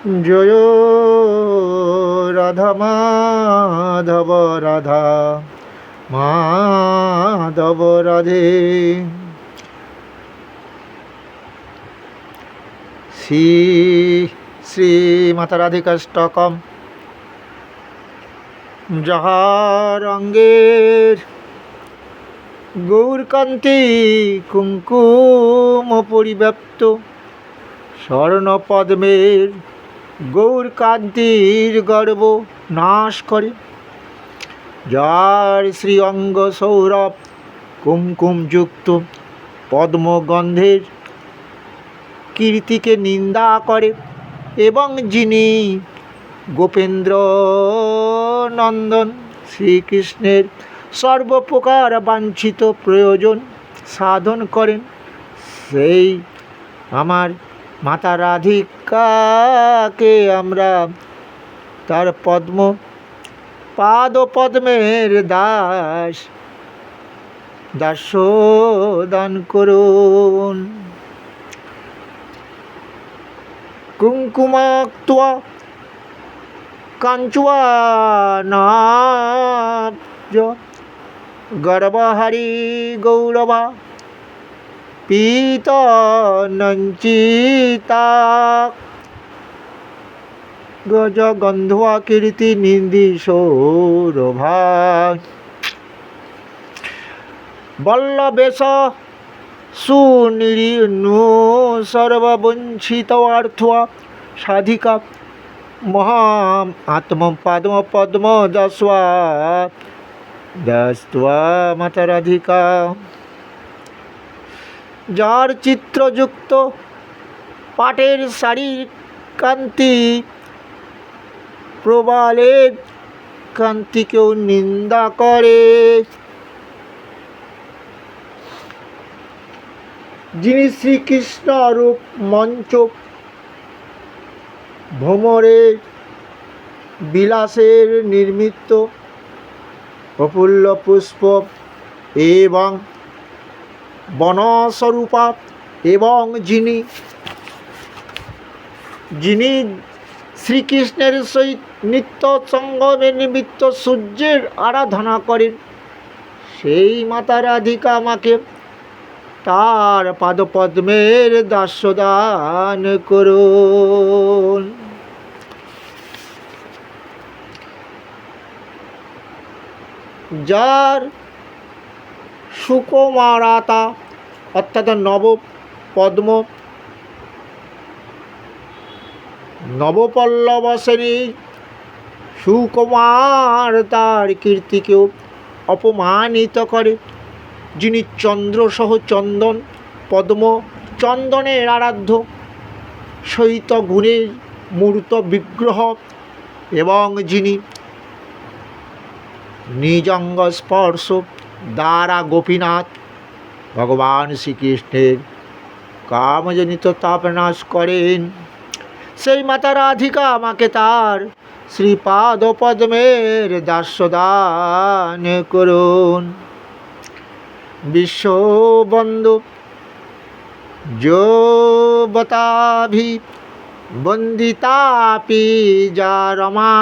জয় রাধা মাধব রাধা মাধব রাধে। শ্রী শ্রী মাতা রাধিকাষ্টকম। যাহার অঙ্গের গৌরকান্তি কুঙ্কুম পরিব্যাপ্ত স্বর্ণপদ্মের গৌরকান্তির গর্ব নাশ করে। যার শ্রী অঙ্গ সৌরভ কুমকুমযুক্ত পদ্মগন্ধের কীর্তিকে নিন্দা করে এবং যিনি গোপেন্দ্র নন্দন শ্রীকৃষ্ণের সর্বপ্রকার বাঞ্ছিত প্রয়োজন সাধন করেন, সেই আমার মাতা রাধিকাকে আমরা তার পদ্ম পাদ পদ্মের দাস দাস্য দান করুন। কুঙ্কুমাক্তোয়া কাঞ্চুয়া নাব্জ গর্বহারি গৌরবা। পীতনঞ্চিতা গজ গন্ধুয়া কীর্তি নিন্দি সৌরভা বল্লবেশ সুনিরীনু সর্ববঞ্চিত অর্থ সাধিকা মহাম আত্ম পদ্ম পদ্ম দস্বা দস্ত্বা মাতারাধিকা যার চিত্রযুক্ত পাটের শাড়ির কান্তি প্রবালের কান্তিকেও নিন্দা করে। যিনি শ্রীকৃষ্ণ রূপ মঞ্চ ভ্রমরের বিলাসের নির্মিত প্রফুল্ল পুষ্প এবং বনস্বরূপা এবং যিনি যিনি শ্রীকৃষ্ণের সহিত নিত্য সঙ্গমের নিমিত্ত সূর্যের আরাধনা করেন, সেই মাতা রাধিকা আমাকে তার পাদপদ্মের দাস্যদান করুন। যার সুকুমারাতা, অর্থাৎ নব পদ্ম, নবপল্লব শ্রেণি, সুকুমার তার কীর্তিকেও অপমানিত করে। যিনি চন্দ্রসহ চন্দন, পদ্ম, চন্দনের আরাধ্য, সহিত গুণের মূর্ত বিগ্রহ এবং যিনি নিজঙ্গ স্পর্শ দ্বারা গোপীনাথ ভগবান শ্রীকৃষ্ণের কামজনিত তাপ নাশ করেন। সেই মাতা রাধিকা আমাকে তার শ্রীপাদ পদ্মের দাস্যদান করুন। বিশ্ববন্ধু যবতাভি বন্দিতাপি যা রমা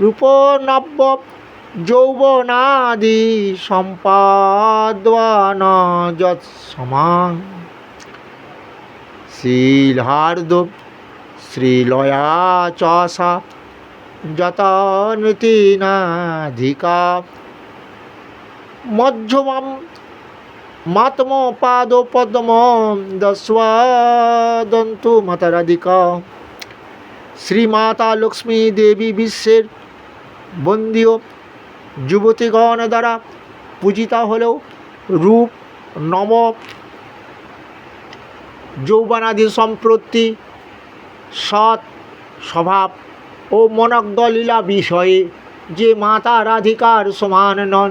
রূপনব্য যৌবনাদি সম্পাদন যৎসমাং শ্রীলার্দ শ্রীলয়া চসা যতনতিনাধিকা মধ্যমাম মাতম পাদ পদ্ম দস্বাদন্তু মাতারাধিকা। শ্রীমাতা লক্ষ্মী দেবী বিশ্বের বন্দীয় যুবতীগণ দ্বারা পূজিতা হলেও রূপ, নম, যৌবনাদি সম্প্রতি সৎ স্বভাব ও মনজ্ঞ লীলা বিষয়ে যে মাতা রাধিকার সমান নন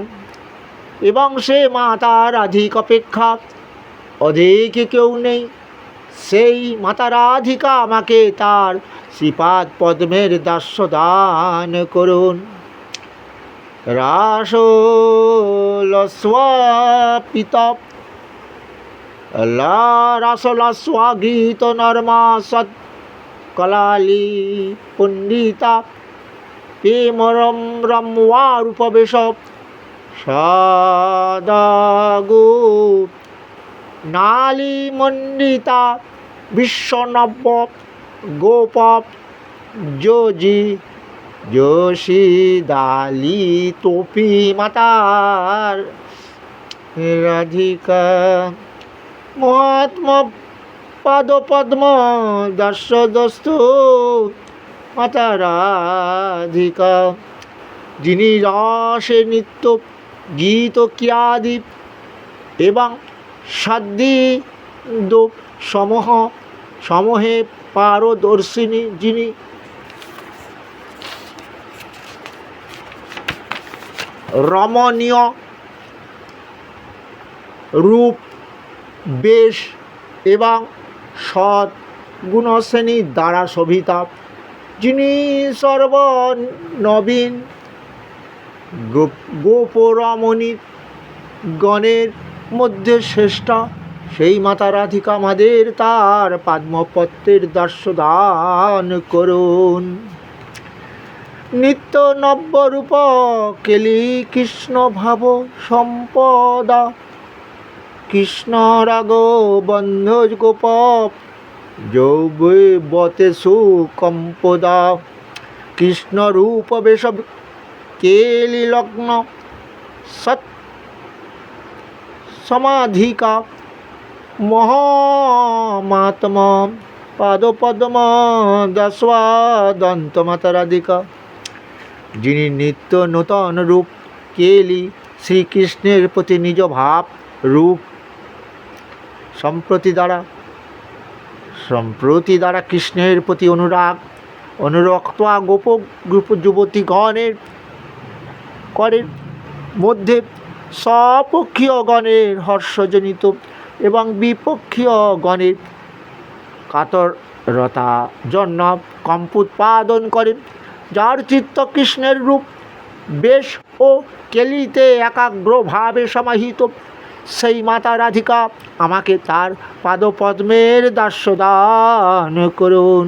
এবং সে মাতা রাধিক অপেক্ষা অধিক কেউ নেই, সেই মাতা রাধিকা আমাকে তার শ্রীপাদ পদ্মের দাস্য দান করুন। রাস লস্বাপিত রাসলস্বাগীত নর্মা সৎ কলালি পণ্ডিতা প্রেমরম রম্বা রূপবেশ সদাগু। নালী মণ্ডিতা বিশ্বনব্য গোপ, যোজি। যোশী দালি তোপি মাতার। রাধিকা, মহাত্মা পাদ পদ্ম দর্শ দস্তু মাতা রাধিকা, যিনি রসে নিত্য গীত ক্রিয়াদি এবং সাদ্দি দোপ সমূহ সমূহে পারদর্শিনী যিনি রমণীয় রূপ, বেশ এবং সৎ গুণশ্রেণী দ্বারা শোভিতা, যিনি সর্বনবীন গোপ, গোপরমণী গণের মধ্যে শ্রেষ্ঠ। সেই মাতা রাধিকা আমাদের তার পাদ্মপত্রের দর্শদান করুন। নিত্য নব্যরূপ কেলি কৃষ্ণ ভাব সম্পদা। কৃষ্ণ রাগ বন্ধ গোপ যৌবে সুকম্পদা। কৃষ্ণ রূপ বেশ কেলি লগ্ন, সৎ সমাধিকা। মহামাত্ম পাদপদ্ম দশাদন্ত মাতারাধিকা। যিনি নিত্য নূতন রূপ কেলি শ্রীকৃষ্ণের প্রতি নিজ ভাব রূপ সম্প্রতি দ্বারা সম্প্রতি দ্বারা কৃষ্ণের প্রতি অনুরাগ অনুরক্ত গোপ গ্রুপ যুবতীগণের করেন মধ্যে স্বপক্ষীয় গণের হর্ষজনিত এবং বিপক্ষীয় গণের কাতরতা জন্য কম্প উৎপাদন করেন যার চিত্ত কৃষ্ণের রূপ, বেশ ও কেলিতে একাগ্রভাবে সমাহিত। সেই মাতা রাধিকা আমাকে তার পাদপদ্মের দাস্যদান করুন।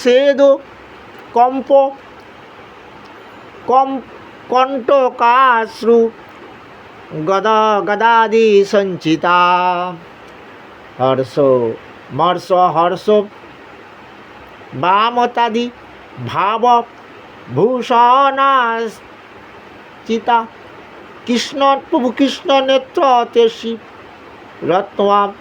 সেদ, কম্প, কম, কণ্টকাশ্রু, গদা, গদাদি সঞ্চিতা। হর্ষ, মর্ষ, হর্ষ ভাব ভূষণাচিতা কৃষ্ণ প্রভু কৃষ্ণ নেত্র তেষি রত্না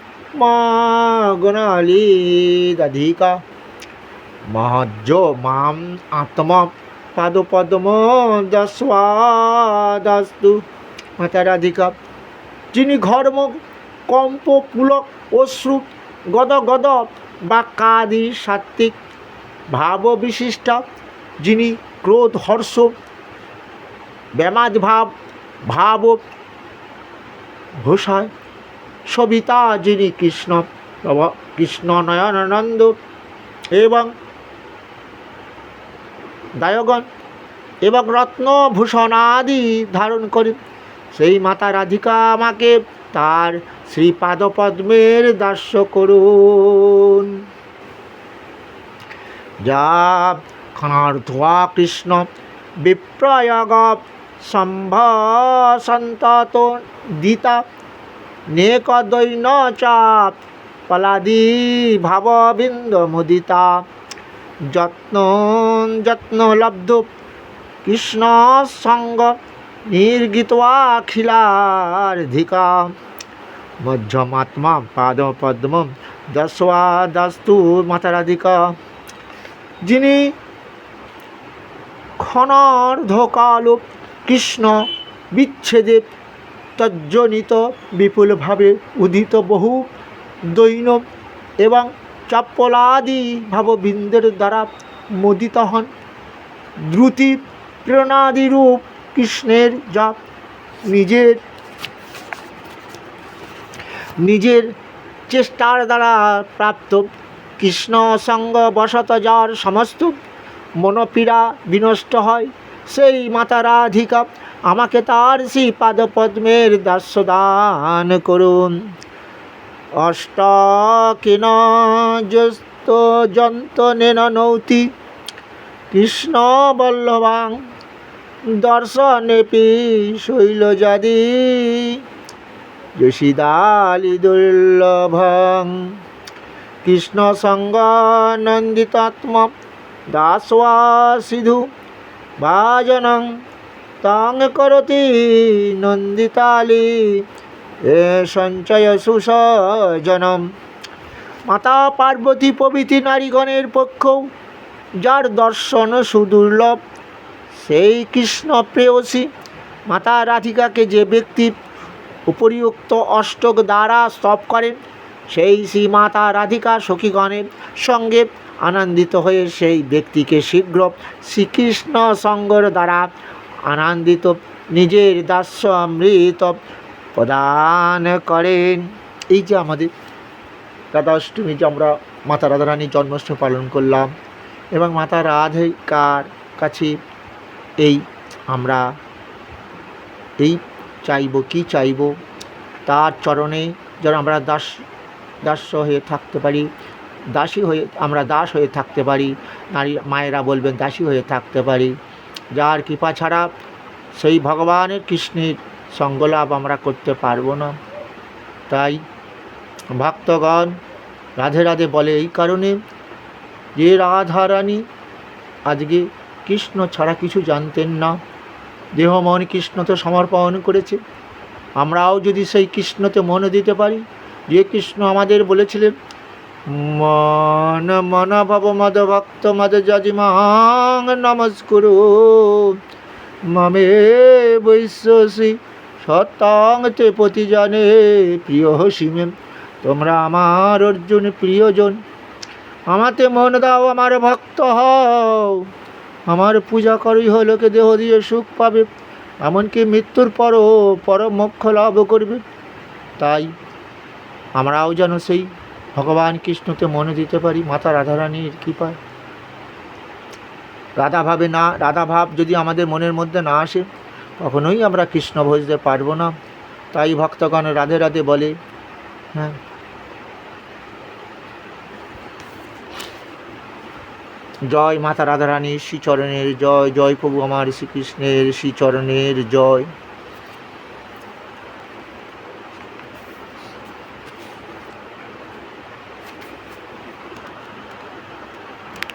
মহজ্জ মাম আত্ম পাদপদ্ম দস্বাদাস্তু মাতারাধিকা। যিনি ঘর্ম, কম্প, পুলক, অশ্রু গদ গদ বাক্যাদি সাত্বিক ভাব বিশিষ্টা যিনি ক্রোধ হর্ষ ব্যামাদ ভাব ভাব ঘোষায় সবিতা, যিনি কৃষ্ণ কৃষ্ণ নয়নানন্দ এবং দায়গণ এবং রত্নভূষণাদি ধারণ করে। সেই মাতা রাধিকা আমাকে তার শ্রীপাদপদ্মের দাস্য করুন। যা ক্ষণার্ধা কৃষ্ণ বিপ্রয়োগ সম্ভসন্তত দিতা নেক দৈন চাপ পলাদি ভাববিন্দ মুদিতা যত্ন যত্ন লব্ধ কৃষ্ণ সঙ্গ নির্গিতাখিলার্ধিকা মধ্যমাত্মা পাদ পদ্ম দশবাদস্তু মাতারাধিকা যিনি ক্ষণার্ধকাল কৃষ্ণ বিচ্ছেদে তজ্জনিত বিপুলভাবে উদিত বহু দৈন এবং চপ্পলাদি ভাববিন্দের দ্বারা মোদিত হন। দ্রুতি প্রেরণাদিরূপ কৃষ্ণের যা নিজের নিজের চেষ্টার দ্বারা প্রাপ্ত কৃষ্ণ সঙ্গ বসত যার সমস্ত। মনপীড়া বিনষ্ট হয়। সেই মাতা রাধিকা, আমাকে তার শ্রী পাদপদ্মের দাস্যদান করুন। অষ্টাকিন যস্ত যন্তনেন নৌতি কৃষ্ণ বল্লভাং দর্শনেপি শৈলজাদি যশিদালি দুর্লভং। কৃষ্ণ সঙ্গ নন্দিতাত্ম দাসওয়া সিধু ভাজনং তাং করতি নন্দিতালি এ সঞ্চয় সুসজনম মাতা পার্বতী প্রভৃতি নারীগণের পক্ষেও যার দর্শন সুদুর্লভ, সেই কৃষ্ণ প্রেয়সী। মাতা রাধিকাকে যে ব্যক্তি উপরিউক্ত অষ্টক দ্বারা স্তব করেন সেই শ্রী মাতা রাধিকা সখীগণের সঙ্গে আনন্দিত হয়ে সেই ব্যক্তিকে শীঘ্র শ্রীকৃষ্ণ সঙ্গর দ্বারা আনন্দিত নিজের দাস্য অমৃত প্রদান করেন। এই যে আমাদের রাধাষ্টমী যে আমরা মাতা রাধারানীর জন্মাষ্টমী পালন করলাম এবং মাতা রাধিকার কাছে এই আমরা এই চাইব, কি চাইব, তার চরণে যেন আমরা দাস দাস্য হয়ে থাকতে পারি, দাসী হয়ে, আমরা দাস হয়ে থাকতে পারি, নারী, মায়েরা বলবেন দাসী হয়ে থাকতে পারি। যার কৃপা ছাড়া সেই ভগবানের কৃষ্ণের সঙ্গলাভ আমরা করতে পারব না। তাই ভক্তগণ রাধে রাধে বলে এই কারণে যে রাধারানী আজকে কৃষ্ণ ছাড়া কিছু জানতেন না, দেহ মন কৃষ্ণতে সমর্পণ করেছে, আমরাও যদি সেই কৃষ্ণতে মন দিতে পারি যে কৃষ্ণ আমাদের বলেছিলেন, মন মন ভব মদ ভক্ত মদ যজিমাং নমস্কুরু। মমে বৈশ্বসী সত্যাং তে প্রতি জানে প্রিয় সিমে তোমরা আমার অর্জুন প্রিয়জন। আমাতে মন দাও, আমার ভক্ত হও। আমার পূজা করই হলোকে দেহ দিয়ে সুখ পাবে। এমনকি মৃত্যুর পরও পরম মোক্ষ লাভ করবে। তাই আমরাও যেন সেই ভগবান কৃষ্ণকে মনে দিতে পারি, মাতা রাধারানীর কৃপায়। রাধাভাবে না রাধাভাব যদি আমাদের মনের মধ্যে না আসে, কখনোই আমরা কৃষ্ণ ভজতে পারব না। তাই ভক্তগণ রাধে রাধে বলে হ্যাঁ। জয় মাতা রাধারানীর শ্রীচরণের জয় জয় প্রভু আমার শ্রীকৃষ্ণের শ্রীচরণের জয়।